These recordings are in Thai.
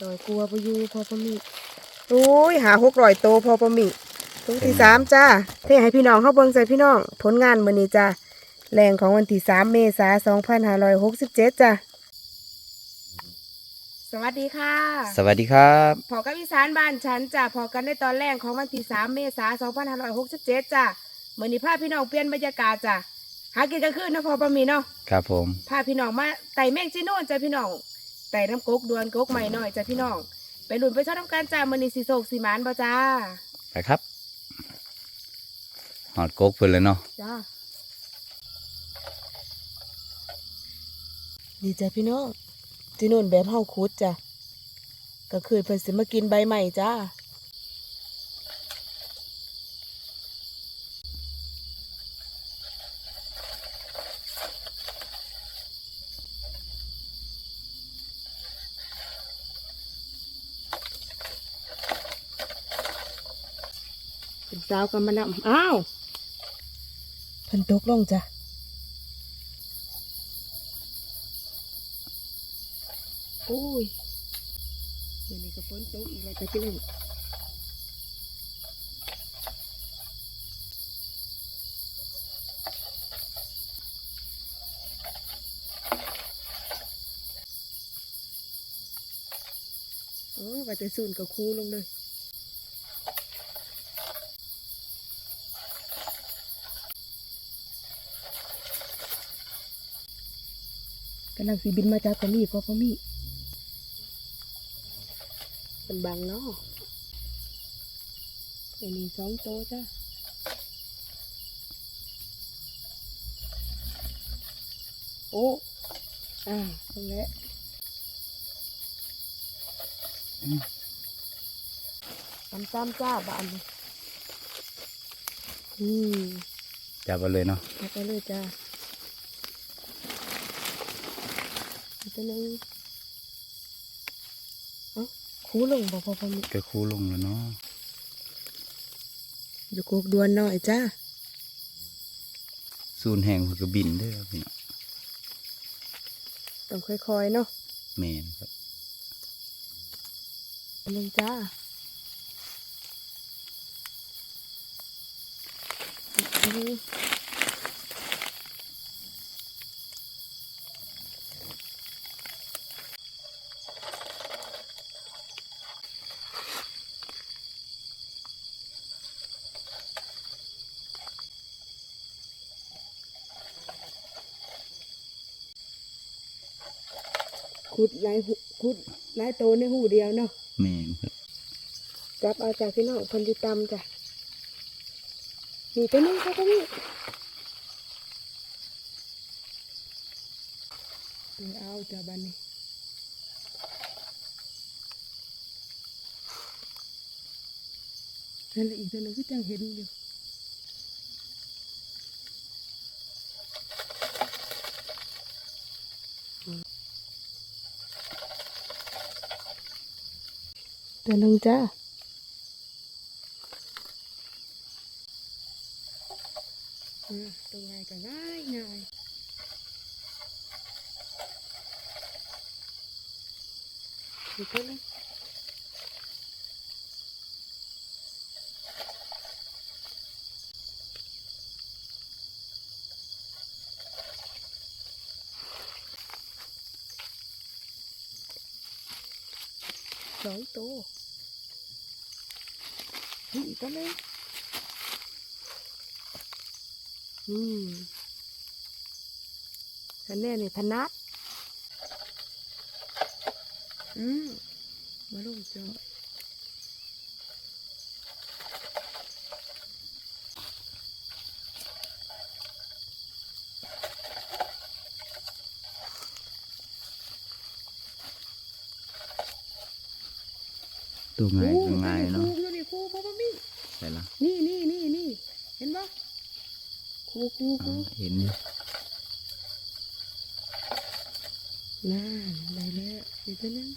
ต่อยกลัวปอยู่พอประมีโอ้ยหาหกร้อยโตพอประมีตัวที่สามจ้าเทให้พี่น้องเข้าเบิ่งใส่พี่น้องผลงานมื้อนี้จ้าแรงของวันที่สามเมษายนสองพันห้าร้อยหกสิบเจ็ดจ้าสวัสดีค่ะ สวัสดีครับพอกับอีสานบ้านฉันจ้ะพอกันในตอนแรกของวันที่สามเมษายนสองพันห้าร้อยหกสิบเจ็ดจ้ะมื้อนี้พาพี่น้องเปลี่ยนบรรยากาศจ้ะหากินกลางคืนนะพอประมีเนาะครับผมพาพี่น้องมาไต่แมงจีโน่นจ้ะพี่น้อง ไต่น้ำกกดวนกกใหม่หน่อยจ้ะพี่น้อง ไปหลุนไปชอบน้ำกันจ้ามือนีสีโศกสีหมานบ่จ้าไปครับหอดโกกเพิ่นเลยเนาะจ้าดีจ้ะพี่น้องจีโน่นแบบเฮาคุดจ้ะก็คือเพิ่นสิมากินใบใหม่จ้า สาวกันมานำอ้าวเพิ่นตกลงจ้ะโอ้ยเดี๋ยวนี้ก็ฝนตกอีกแล้วจ้ะพี่น้องโอ้ว่าแต่สูนกับคูลงเลยำลังสีบินมาจากตะมีพอพอมีเป็นบางเนาะไอ้นี่สองโตวจ้ะโอ้อ่าตรงนี้ตำตำจ้าบานนี้อืมจับเอาเลยเนาะเอาไปเลยจ้าอีก ตัวหนึงเอ้าคูลงบอกพอพอมีก็คูลงแล้วเนาะอยู่โกกดวนหน่อยจ้าสูนแห้งเพิ่นก็บินเด้อพี่น้องต้องค่อยๆเนาะแม่นครับอันนึงจ้าอีกอั ขุดหลายหูขุดหลายโตในหูเดียวเนาะแม่นครับจับเอาจากพี่น้องคนที่ตำจ้ะนี่ตัวนึงค่ะตัวนี้นี่เอาจ้ะบันนี้นั่นแหละอีกตัวหนึงที่จังเห็นอยู่ ตัวหนึงจ้าอ่าตัวง่ายก็ง่ายง่ายอีกตัวหนึงสองตัวนี่อี กตัวหนึงอืมคะแนนนี่ถนัด อืมมาลงจอยตัวง่ายโอ้ตัวง่ายเนาะ ครูอยู่นี่ครูพ่อพ่อมี่ ใช่ละ นี่นี่นี่นี่เห็นปะครูครูค อ่า รู เห็นอยู่น่าได้แล้วอีกตัวหนึง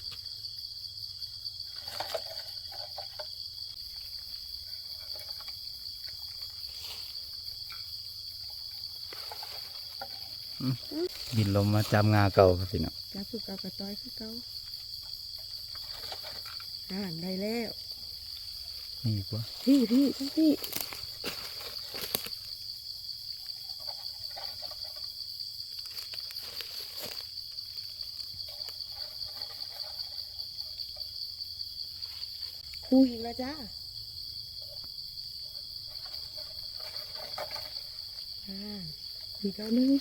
บินลงมาจับงาเก่าครับพี่น้องจับคือเก่ากระต้อยคือเก่าอ่าได้แล้วนี่ปะพี่พี่ทั้งพี่ ครูอีกแล้วจ้าอ่าอีกแล้วนึง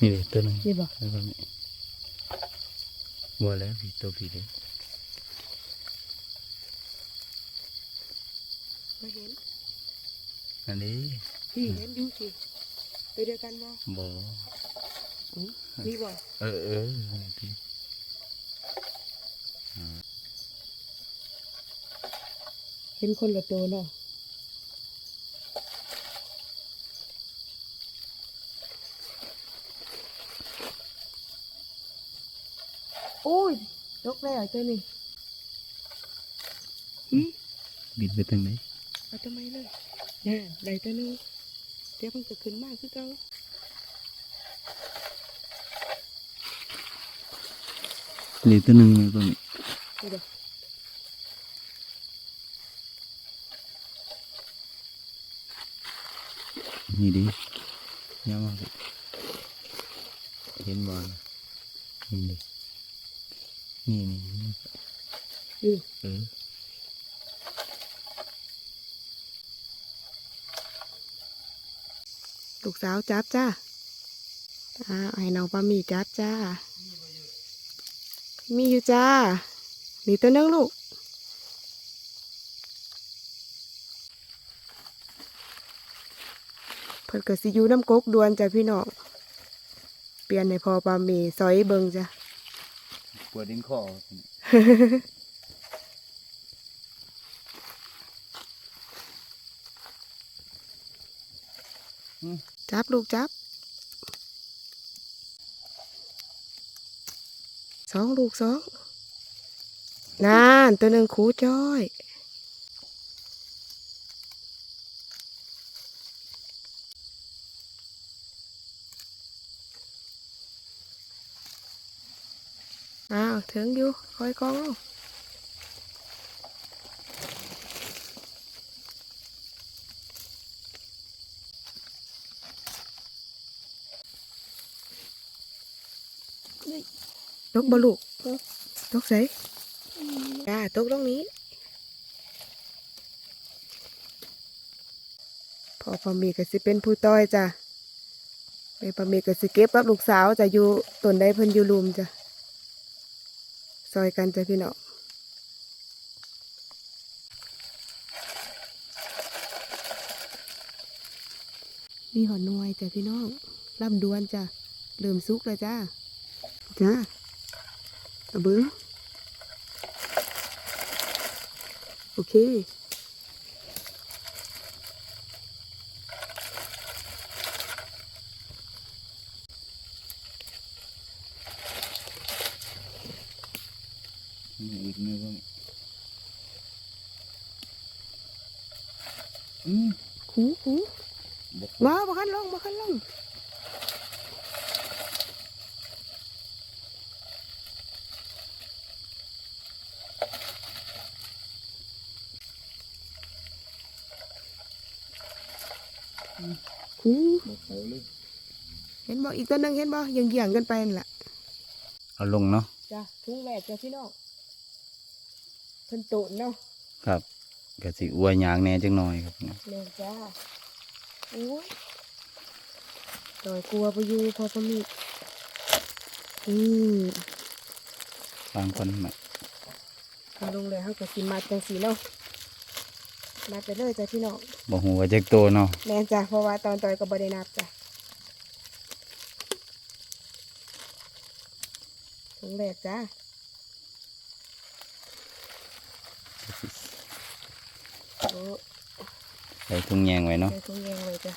นี่เลยตัวหนึงนี่บอกแล้วก็นี่บัวแล้วพี่ตัวพี่เลยมาเห็นอันนี้พี่เห็นดูสิไปเดียวกันบ่บ่อื้อ นี่บ่เออเออพี่เห็นคนละตัวเนาะโอ้ยยกแล้วเจ้านี่หืมบินไปทางไหนเอาทำไมเลยน่าได้ตัวหนึงเดี๋ยวมันจะขึ้นมากคือเก่า เหลือตัวหนึงเลยตัวนี้นี่เด้อนี่ดิยาวมากเลยเห็นบอลนี่ดินี่นี่นี่อือเออลูกสาวจับจ้าอ่าให้น้องปามีจับจ้า มีอยู่จ้านี่ตัวหนึงลูก เพิ่นก็สิอยู่น้ำกกดวนจ้ะพี่น้อง เปลี่ยนให้พอปามีซอยเบิงจ้ะปวดดิ้นคอจับลูกจับ สองลูกสองนานตัวหนึ่งขูจ้อยอ้าวถึงอยู่คอยกองเอา ตกบลูกตกใส่จ้าตกตรงนี้พอพอมีก็สิเป็นผู้ต้อยจ้ะแม่พอมีก็สิเก็บกับลูกสาวจะอยู่ต้นใดเพิ่นอยู่ลุมจ้ะซอยกันจ้ะพี่น้องมีหอนนวยจ้ะพี่น้องลำดวนจ้ะเริ่มสุกแล้วจ้าจ้า ตะเบิ้งโอเคนี่อีกนึงก็มีอืมหูหูบอกว้าวบัคันลงบัคันลง หูบอกเขาเลยเห็นบ่อีกตัวหนึงเห็นบ่ยังเกี่ยงๆกันไปนั่นแหละเอาลงเนาะจ้ะทุ่งแรกจ้ะพี่น้องเพิ่นโตนเนาะครับก็สิอวยยางแหน่จังหน่อยครับแม่นจ้าโอ้ยต่อยกลัวไปอยู่พอพอมีอืมบางคนแบบเอาลงเลยเฮาก็สิมัดจังสีเนาะ มัดไปเลยจ้ะพี่น้องบอกหัวาจักโตเนาะแม่นจ้ะเพราะว่าตอนต่อยก็บ่ได้นับจ้ะถุงแรกจ้าโอ้ใส่ถุงแยงไว้เนาะใส่ถุงแยงเลยจ้ะ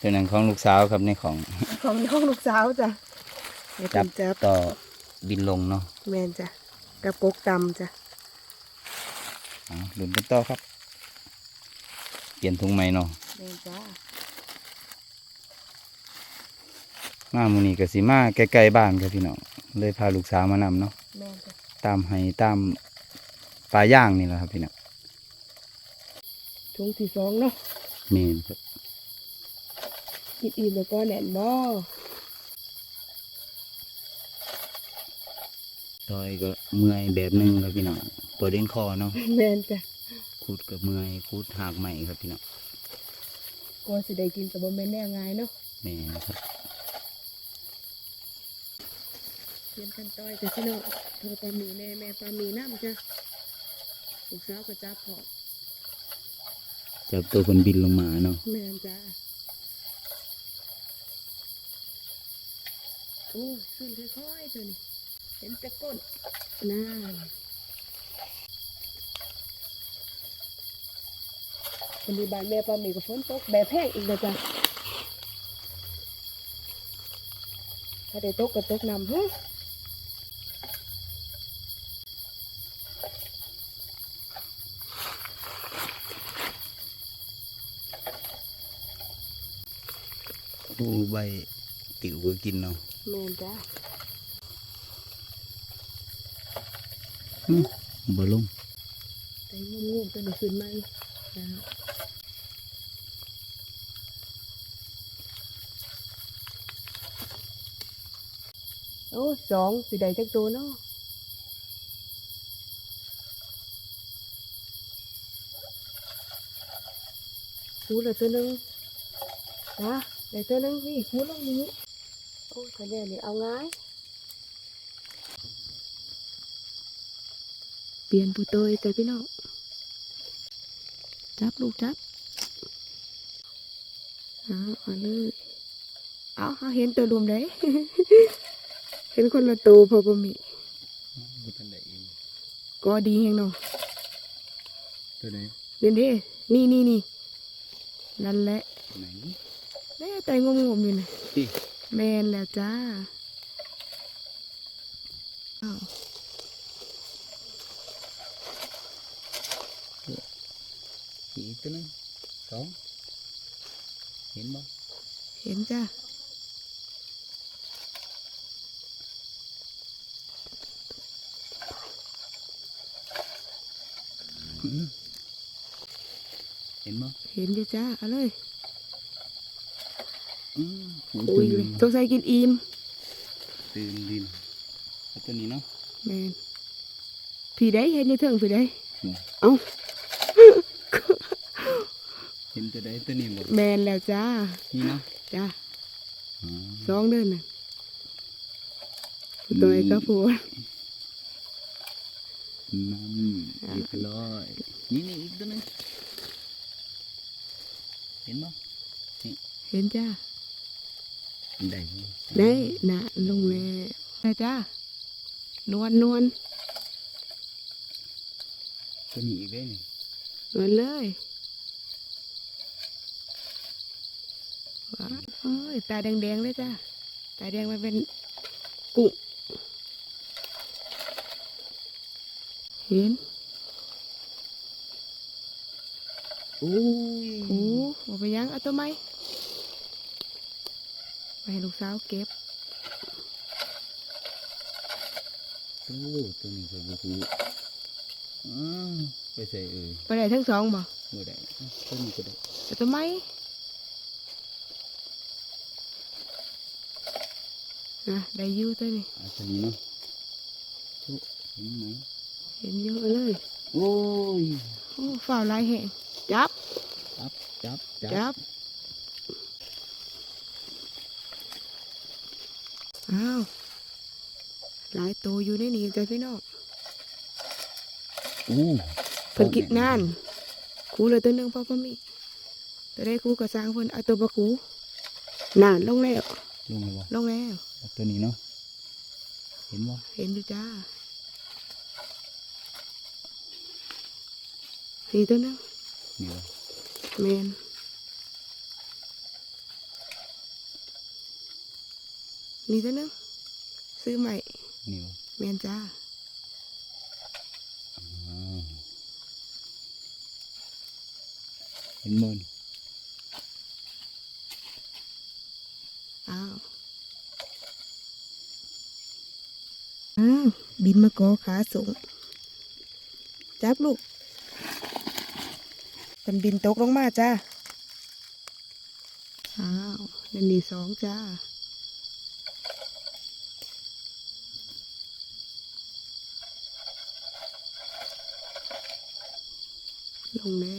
ตัวนั้นของลูกสาวครับในของ ของน้องลูกสาวจ้ะเดี๋ยวจัเพิ่บนจับต่อบินลงเนาะแม่นจ้ะกับกกตำจ้ะ อ่าลุ้นกันต่อครับ เปลี่ยนถุงใหม่เนาะแม่นจ้ามามื้อนี้ก็สิมาใกล้ๆบ้านครับพี่น้องเลยพาลูกสาวมานำเนาะแม่นจ้ะตามให้ตามปลาย่างนี่แหละครับพี่น้องถุงที่สองเนาะแม่นครับกินอิ่มแล้วก็แน่นบ่ ต่อยก็เมื่อยแบบหนึงครับพี่น้องปวดเอ็นคอเนาะแม่นจ้ะคูดกับเมื่อยคูดหากใหม่ครับพี่น้องกลัวสิได้กินกับบ่แม่นแน่ง่ายเนาะแม่นครับเตรียมกันต้อยจ้ะพี่น้องเธอปลาหมีแน่แม่ปลาหมีน้ำจ้ะลูกสาวก็จับพอจับตัวคนบินลงมาเนาะแม่นจ้ะโอ้ยขึ้นค่อยๆเธอนี่ เห็นแต่ก้นน่าวันนี้บ้านแม่ปลาหมีกับฝนตกแบบแห้งอีกเลยจ้ะถ้าได้ตกก็ตกนำฮะโอ้ใบติ๋วก็กินเนาะแม่นจ้ะ อืม บ่ลงแต่งงงๆตัวนี้ขึ้นมาอีกนะฮะโอ้สองสิได้จักตัวเนาะคูละตัวหนึงนะได้ตัวหนึงนี่คูลงนี้โอ้ยตัวเนี้ยนี่เอาง่าย เปลี่ยนผู้โตยแต่พี่น้องจับลูกจับเอาเอาเลยเอาเอาเห็นตัวรวมได้เห็นคนละตัวพอประมีบ่ทันได้อีกก็ดีแฮงเนาะตัวไหนเด่นเด้นี่นี่นี่นั่นแหละตัวไหนแม่แต่งงมๆอยู่นะที่แมนแล้วจ้าอ้าว อีกตัวหนึงสองเห็นบ่ เห็น จ้าอื้อเห็นบ่เห็นอยู่จ้าเอาเลยอือโอ้ยอุ้ตัวยนี้สงสัยกินอิ่มตื่นดินเอาตัวนี้เนาะแมนพี่ได้เห็นอยู่เถิงพี่ได้นี่เอ้าเห็นตัวใดตัวนี้บ่แมนแล้วจ้านี่เนาะจ้าอ๋อสองเดือนน่ะตัวไอ้ก็พูดนั่นเรียบร้อยนี่นี่อีกตัวหนึงเห็นบ่เห็นจ้าได้บ่ได้นะลงแล้วได้จ้านวลนวลตัวนี้อีกได้นี่ นวลเลย ว้าวเอ้ยตาแดงๆเลยจ้าตาแดงมันเป็นกุ้งเห็นโอ้ยโอ้บ่ไปยังเอาตัวไหมไปให้ลูกสาวเก็บโอ้ตัวนี้ก็บ่ฮู้อ้าวไปใส่เอ่ยไปได้ทั้งสองบ่บ่ได้ตัวนี้ก็ได้เอาตัวไหม นะได้อยูตัวนี้เอาตัวนี้เนาะโอ้เห็นไหมเห็นอยู่เอาเลย โอ้ยโอ้ฝ่าวลายแห้งจับ จับจับจับ อ้าว หลายตัวอยู่ในนี้จ้ะพี่น้องโอ้เพิ่นกินนานครูเลยตัวหนึงพ่อพ่อมีตัวได้ครูก็สร้างเพิ่นเอาตัวปลาครูนานลงแล้ว ลงเลยบ่ลงแล้วเอา ตัวนี้เนาะเห็นบ่เห็นอยู่จ้านี่ตัวหนึงนี่บ่แมนนี่ตัวหนึงซื้อใหม่นี่บ่แมนจ้าอ้าวเห็นบ่นี่ อ้าว อ้าวบินมาเกอขาสูง จับลูกเป็นบินตกลงมาจ้า อ้าวนั่นนี่สองจ้าลงแน่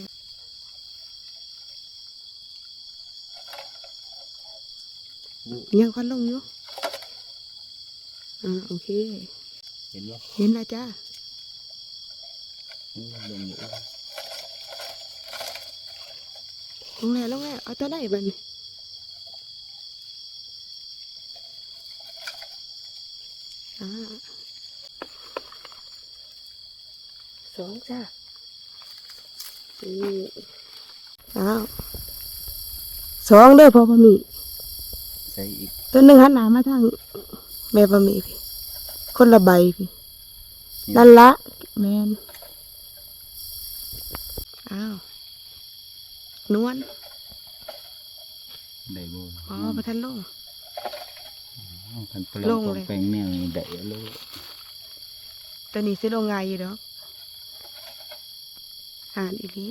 ยังควันลงอยู่ อ่าโอเค เห็นบ่เห็นแล้วจ้าอู้ลงอยู่ลงแล้วลงแล้วเอาตัวไหนบ้านี้อ่าสองจ้านี่อ้าวสองเด้อพ่อพะมีใส่อีกตัวหนึ่งหันหน้ามาทาง แม่บะหมี่พี่ คนละใบพี่นั่นละแมนอ้าวนวลได้บ่อ๋อประทันลงอ้าวคันเปลลงงของเลยแปลงแนวนี้ได้เลยตัวนี้สิลงไงายอยู่ดอกอ่านอีกที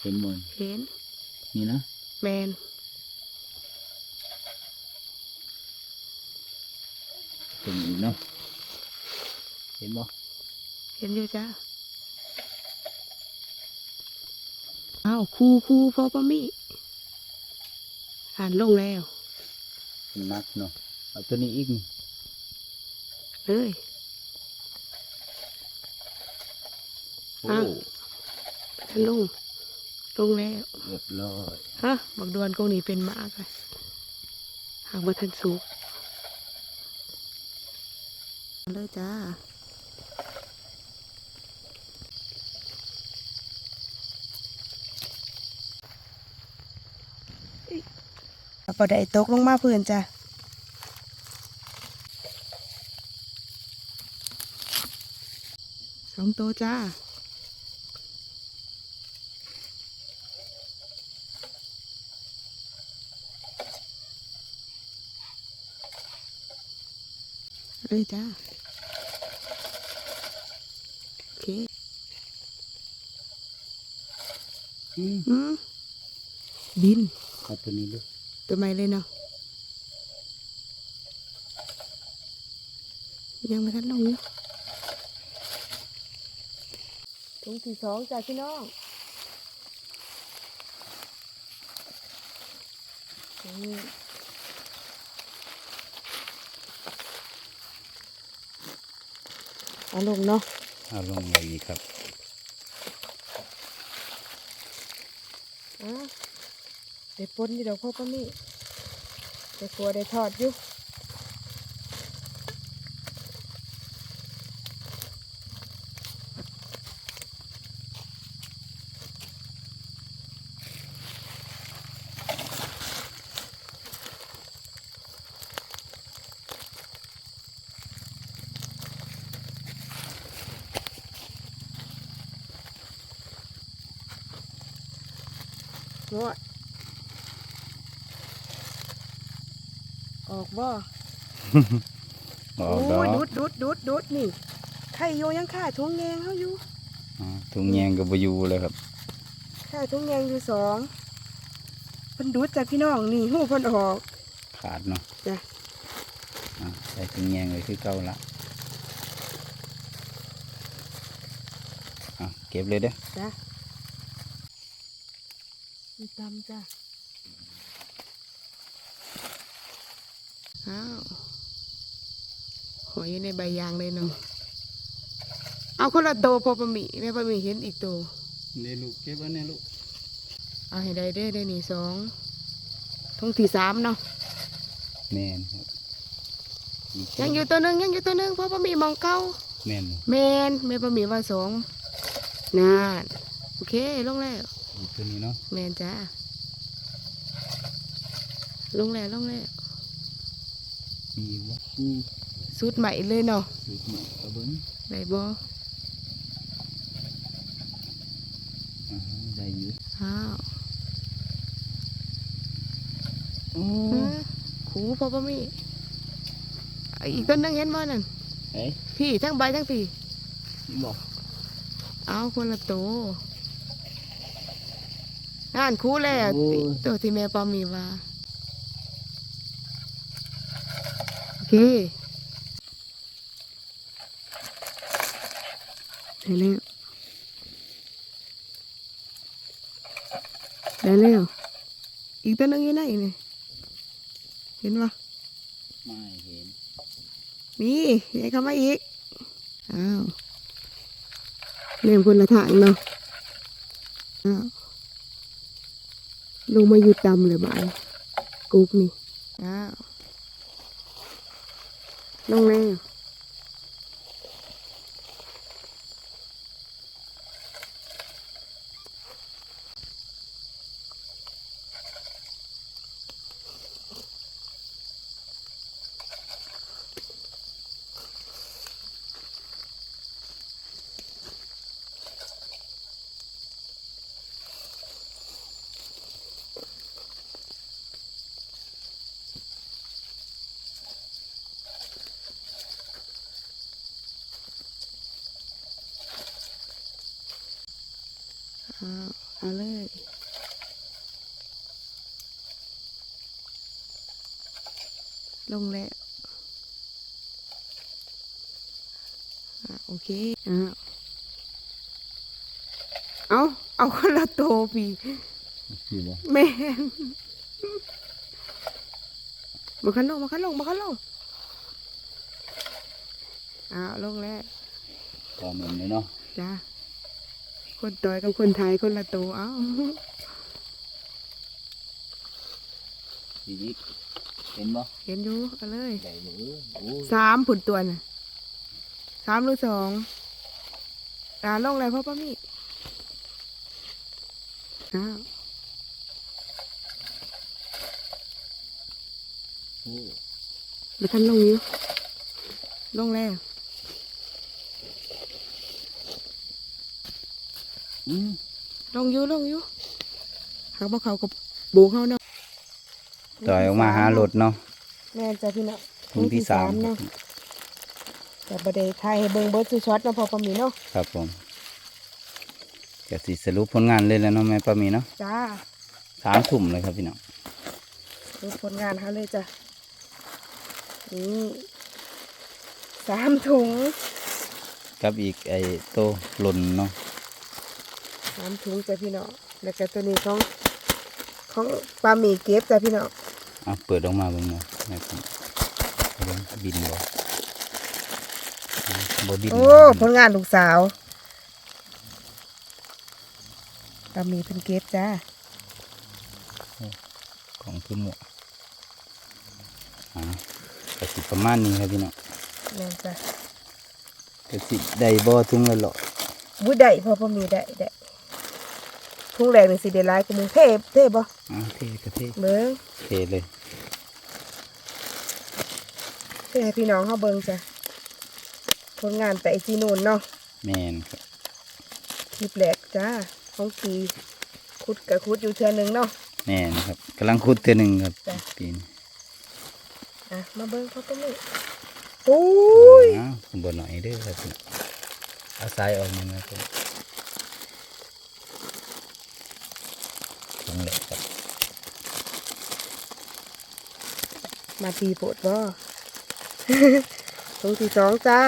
เห็นบ่เห็นนี่นะแมน เป็นอีกเนาะเห็นบ่เห็นอยู่จ้าอ้าวครูครูพ่อปะมี่อ่านลงแล้วเป็นนักเนาะเอาตัวนี้อีกนี่เลยโอ้อ้าวประทันลงลงแล้วเรียบร้อยฮะบักดวนกงนี้เป็นหมากเลยหากมาทันสุก เอาเลยจ้าปอได้ตกลงมาเพื่อนจ้ะสองตัวจ้าเลยจ้า โอเค อืม อืม บินเอาตัวนี้ดูตัวใหม่เลยเนาะยังไม่ทันลงอยู่ถุงที่สองจ้าพี่น้องนี่เอาลงเนาะเอาลงไว้อีกครับ อะได้ปนอยู่ดอกพ่อก็มีแต่กลัวได้ทอดอยู่งวด ออกบ่อโอ้อกดอกยดุดดุดดุดดุดนี่ไข่โยยังข่าทุงแยงเขาอยู่อ๋อถุงแยงก็บ่อยู่เลยครับข่าทุงแยงอยู่สองเพิ่นดุดจากพี่น้องนี่หูเพิ่นออก ขาดเนาะจ้ะ อะใส่ถุงแยงเลยคือเก่าละอะเก็บเลยเด้อจ้ะมีตำจ้ะอ้าวห อยอยู่ในใบยางเลยเนาะเอาคนละโตวพอปะหมี่แม่ปะหมี่เห็นอีกโตวนี่ลูกเก็บไว้ในลูกเอาให้ได้เด้อได้นี่สองทงที่สามเนาะแม่นครับอีกยังอยู่ตัวหนึ่งยังอยู่ตัวหนึ่งเพราะบะหมี่มองเก้าแม่นบ่แมนแม่บะหมี่ว่าสองนานโอเคลงแล้วอีกตัวนี้เนาะแมนจ้าลงแล้วลงแล้วมีบ่มี สุดใหม่เลยเนาะสุดหมดกระเบิ้งได้บ่อ่าได้อยู่อ้าวโอ้เอ้อขูเพราะบะหมี่อีกต้นนึงเห็นบ่นั่นเฮ้ยพี่ทั้งใบทั้งพี่บอกเอาคนละตัวงานคู่แล้วตัวที่แม่ปอมีว่าโอเค ได้แล้วได้แล้วอีกตัวหนึงอยู่ไหนนี่เห็นปะไม่เห็นมียายเข้ามาอีกอ้าวเล่มคนละทางเนาะอ้าวลงมาอยู่ต่ำเลยบ้านกุ๊กนี่อ้าวลงแล้ว อ้าวเอาเลยลงแล้วอะโอเคอ้าวเอาเอาคนละโตวพี่อยู่บ่แม่นมาขันลงมาขันลงมาขันลงอ้าวลงแล้วพอเหมือนเลยเนาะจ้า คนต่อยกับคนไทยคนละตัวเอ้าดีดีเห็นบ่เห็นอยู่เอาเลยใหญ่เลยโอ้สามผุนตัวน่ะสามหรือสองอ่าลงเลยพ่อป้ามี่อ้าวโอ้แล้วท่านลงอยู่ลงแล้ว อืม ลงอยู่ลงอยู่หากบ่เขากับบูเขาเนาะต่อยออกมาหารถเนาะแม่นจ้ะพี่เนาะถุงที่สามเนาะแต่ประเดี๋ยวไทยให้เบิ่งเบิร์ดสุช็อตเนาะพ่อป้ามี่เนาะครับผมจะสิสรุปผลงานเลยแล้วเนาะแม่ป้ามีเนาะจ้าสามทุ่มเลยครับพี่น้องดูผลงานเขาเลยจ้ะนี่สามถุงกับอีกไอ้โตหล่นเนาะ สามถุงจ้ะพี่น้องแล้วก็ตัวนี้ของของปลาหมี่เก็บจ้ะพี่น้องเอาเปิดออกมาเบิ่งเนาะแม่ป้าเบิ่งบินบ่บ่บินโอ้ผลงานลูกสาวปลาหมี่เป็นเก็บจ้าของคือหมวกอ่าก็สิประมาณนี้ครับพี่น้องนั่นจ้ะก็สิได้บ่ทุ่งละหล่อบุ้ได้พอปลาหมี่ได้ได้ ถุงแรกนี่สิเดหลายกว่าหมูเทพเทพบ่อ่าเทกระเทเบิ่งเทเลยเทให้พี่น้องเขาเบิ่งจ้ะผลงานแต่อีจีนูนเนาะแมนครับคลิปแรกจ้าของปีคุดกับคุดอยู่เทือหนึงเนาะ แมนครับกำลังขุดเทือหนึ่งครับจ้ะ ปีนอะมาเบิ่งเขาตัวนี้โอ้ยอ้าวบ่หน่อยเด้อครับองเอาสายออกมาครับตรงเลยครับ มาปีโปดบ่ตรงที่สองจ้า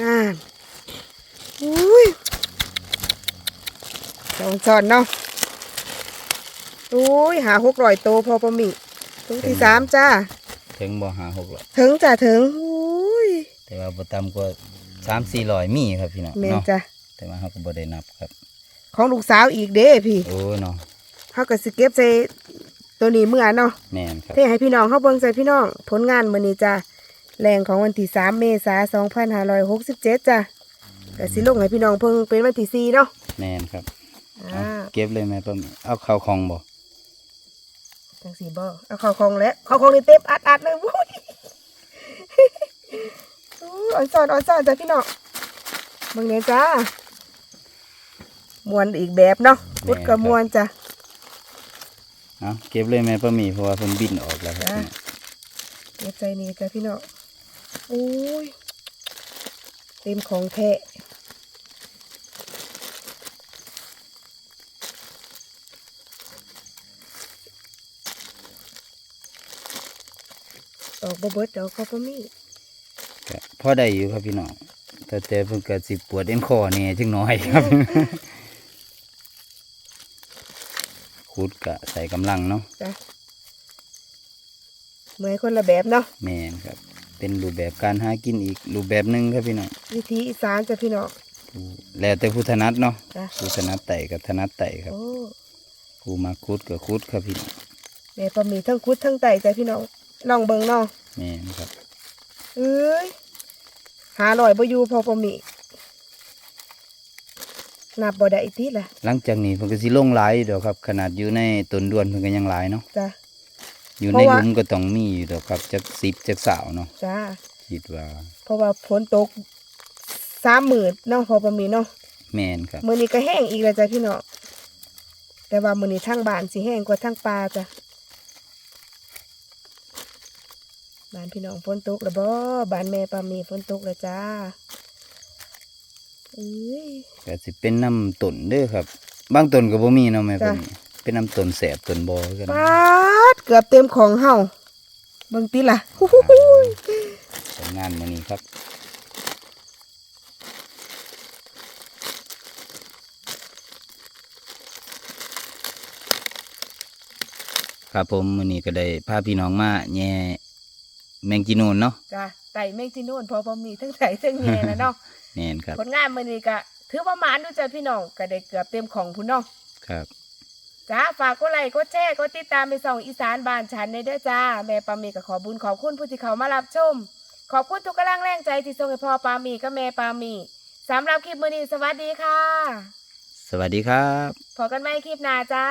งานอุ้ยสองช้อนเนาะอุ้ยหาหกร้อยโตพอประมิตรงที่สามจ้าถึงบ่หาหกหรอกถึงจ้าถึงอุ้ยแต่ว่าบ่ต่ำกว่าสามสี่ร้อยมีครับพี่น้องแม่นเนาะจ้ะแต่ว่าเขาก็บ่ได้นับครับ ของลูกสาวอีกเด้พี่โอ้เนาะเขาก็สิเก็บใส่ ตัวนี้เมื่อเนาะแม่นครับ เทให้พี่น้องเขาเบิ่งใส่พี่น้อง ผลงานมื้อนี้จ้ะแรงของวันที่3เมษายน2567จ้ะก็สิลงให้พี่น้องเพิ่งเป็นวันที่4เนาะแม่นครับอ่าเอาเก็บเลยแม่ป้าหมีเอาเข้าของบ่จังสีบ่เอาเข้าของแล้วเข้าของนี่เต็มอัดๆเลยวุ้ยอู้อ่อนซ่อนอ่อนซ่อนจ้ะพี่น้องเบิ่งเนี่ยจ้ามวนอีกแบบเนาะพุดกับมวนจ้ะ เอาเก็บเลยแม่ป้าหมีเพราะว่าเพิ่นบินออกแล้วครับจ้ะเก็บใจนี่จ้ะพี่น้องโอ้ยเต็มของแท้ดอกบ่เบิดดอกก็บ่มีก็พอได้อยู่ครับพี่น้องแต่แต่เพิ่นก็สิปวดเอ็นคอแหน่จังน้อยครับ ขุดก็ใส่กำลังเนาะจ้ะเหมือนคนละแบบเนาะแม่นครับ เป็นรูปแบบการหากินอีกรูปแบบหนึงครับพี่น้องวิธีอีสานจ้ะพี่น้องผู้แล้วแต่ผู้ถนัดเนาะจ้ะผู้ถนัดไต่กับถนัดไต่ครับ โอ้ผู้มาขุดก็ขุดครับพี่น้องแม่ปลาหมีทั้งคุดทั้งไตจ้ะพี่น้องลองเบิ่งเนาะแม่นครับเอ้ยหาลอยบ่อยู่พอปลาหมี นับบ่ได้อีกทีล่ะหลังจากนี้เพิ่นก็สิลงหลายอยู่ดอกครับ ขนาดอยู่ในต้นดวนเพิ่นก็ยังหลายเนาะจ้ะ อยู่เพในราะหว่า ลุมก็ต้องมีอยู่ดอกครับจัก10จักสาวเนาะจ้าคิดว่าเพราะว่าฝนตกสามหมื่นเนาะพอปลาหมีเนาะแม่นครับมื้อนี้ก็แห้งอีกแล้วจ้ะพี่น้องแต่ว่ามื้อนี้ทางบ้านสิแห้งกว่าทางป่าจ้ะบ้านพี่น้องฝนตกแล้วบ่บ้านแม่ปลาหมีฝนตกแล้วจ้าเอ้ยก็สิเป็นน้ำต้นเด้อครับ บางต้นก็บ่มีเนาะแม่จ้ะเพิ่นเป็นน้ำต้นแสบต้นบ่คือกันปาดเกือบเต็มของเฮาเบิ่งติล่ะฮู้ฮู้ฮู้ผลงานมื้อนี้ครับครับผมมื้อนี้ก็ได้พาพี่น้องมาแย่แมงจีนูนเนาะจ้ะไต่แมงจีนูนพอบ่มีทั้งไต่ทั้งแง่แล้วเนาะ แม่นครับผลงานมื้อนี้ก็ถือว่าหมานดูจ้ะพี่น้องก็ได้เกือบเต็มของพุ่นเนาะครับจ้าฝากกดไลค์กดแชร์กดติดตามไปส่องอีสานบ้านฉันในเด้อจ้า แม่ปามีก็ขอบุญขอบคุณผู้ที่เขามารับชม ขอบคุณทุกกำลังแรงใจที่ส่งให้พ่อปามีกับแม่ปามีสำหรับคลิปมื้อนี้สวัสดีค่ะ สวัสดีครับ พบกันใหม่คลิปหน้าจ้า